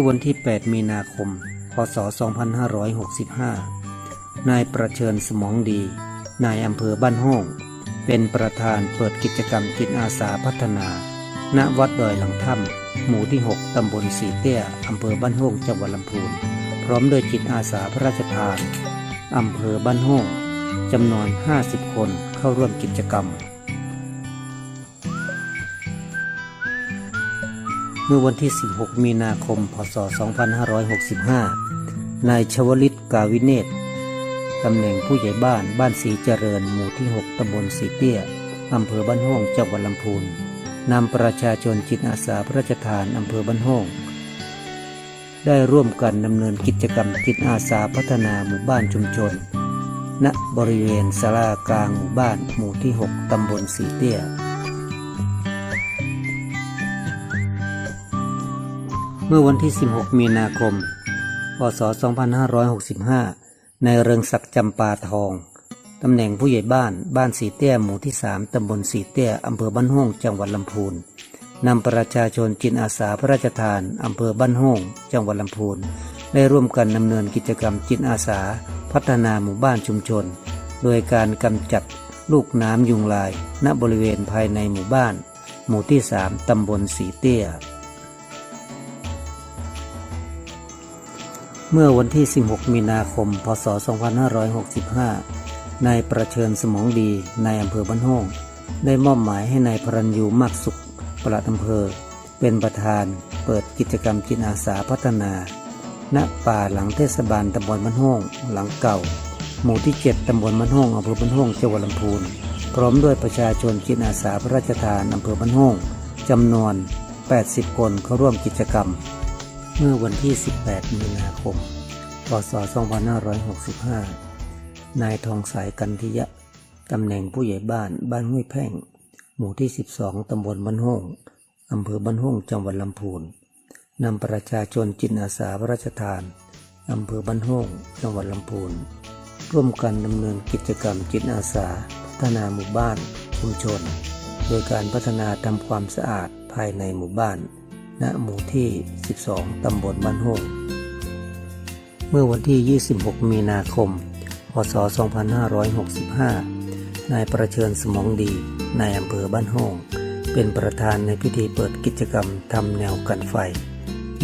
มื่อวันที่ 8 มีนาคม พศ 2565 นายประเชิญสมองดี นายอำเภอบ้านห้อง เป็นประธานเปิดกิจกรรมจิตอาสาพัฒนา ณ วัดดอยหลังถ้ำหมู่ที่ 6 ตำบลสีเตี้ย อำเภอบ้านห้อง จังหวัดลำพูน พร้อมด้วยจิตอาสาพระราชทาน อำเภอบ้านห้อง จำนวน 50 คนเข้าร่วมกิจกรรม เมื่อวันที่ 16 มีนาคม พศ 2565 นายชวลิตกาวิเนตตำแหน่งผู้ใหญ่บ้านบ้านสีเจริญหมู่ที่ 6ตำบลสีเตี้ยอำเภอบ้านห้องจังหวัดลำพูนนำประชาชนจิตอาสาพระราชทานอำเภอบ้านห้อง ได้ร่วมกันดำเนินกิจกรรมจิตอาสาพัฒนาหมู่บ้านชุมชน ณบริเวณศาลากลางหมู่บ้านหมู่ที่ 6ตำบลสีเตี้ย เมื่อวันที่ 16 มีนาคม พศ 2565 ในเริงศักดิ์จำปาทอง ตำแหน่งผู้ใหญ่บ้านบ้านสีเตี้ยหมู่ที่ 3 ตำบลสีเตี้ยอำเภอบ้านห้องจังหวัดลำพูนนำประชาชนจิตอาสาพระราชทานอำเภอบ้านห้องจังหวัดลำพูนได้ร่วมกันดำเนินกิจกรรมจิตอาสา พัฒนาหมู่บ้านชุมชน โดยการกำจัดลูกน้ำยุงลาย ณบริเวณภายในหมู่บ้าน หมู่ที่ 3 ตำบลสีเตี้ย เมื่อวันที่ 16 มีนาคม พศ 2565 นายประเชิญสมองดี นายอำเภอบ้านห้องได้มอบหมายให้นายพรัญยูมากสุข ปลัดอำเภอ เป็นประธานเปิดกิจกรรมจิตอาสาพัฒนา ณ ป่าหลังเทศบาลตำบลบ้านห้องหลังเก่า หมู่ที่ 7 ตำบลบ้านห้องอำเภอบ้านห้องจังหวัดลำพูน พร้อมด้วยประชาชนจิตอาสาพระราชทานอำเภอบ้านห้องจำนวน 80 คนเข้าร่วมกิจกรรม เมื่อวันที่ 18 มีนาคม พศ 2565 นายทองสายกันทิยะ ตำแหน่งผู้ใหญ่บ้านบ้านห้วยแพ่ง หมู่ที่ 12 ตำบลบ้านห้องอำเภอบ้านห้องจังหวัดลำพูนนำประชาชนจิตอาสาพระราชทานอำเภอบ้านห้องจังหวัดลำพูนร่วมกันดำเนินกิจกรรมจิตอาสา พัฒนาหมู่บ้านชุมชน โดยการพัฒนาทำความสะอาดภายในหมู่บ้าน ณหมู่ที่ 12 ตำบลบ้านห้องเมื่อวันที่ 26 มีนาคม พศ 2565 นายประเชิญสมองดี นายอำเภอบ้านห้องเป็นประธานในพิธีเปิดกิจกรรมทำแนวกันไฟ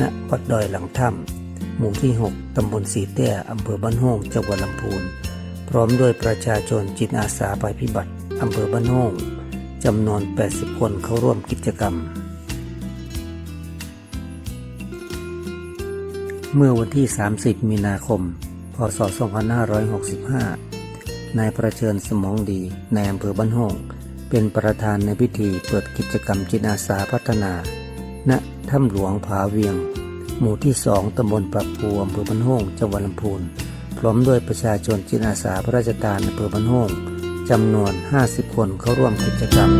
ณ วัดดอยหลังถ้ำหมู่ที่ 6 ตำบลสีเตี้ยอำเภอบ้านห้องจังหวัดลำพูน พร้อมด้วยประชาชนจิตอาสาภัยพิบัติอำเภอบ้านห้องจำนวน 80 คนเข้าร่วมกิจกรรม เมื่อวันที่ 30 มีนาคม พศ 2565 นายประเชิญสมองดีในอำเภอบ้านห้อง เป็นประธานในพิธีเปิดกิจกรรมจิตอาสาพัฒนา ณ ถ้ำหลวงผาเวียง หมู่ที่2ตำบลปรับปูอำเภอบ้านห้องจังหวัดลำพูน พร้อมด้วยประชาชนจิตอาสาพระราชทานอำเภอบ้านห้องจำนวน 50 คนเข้าร่วมกิจกรรม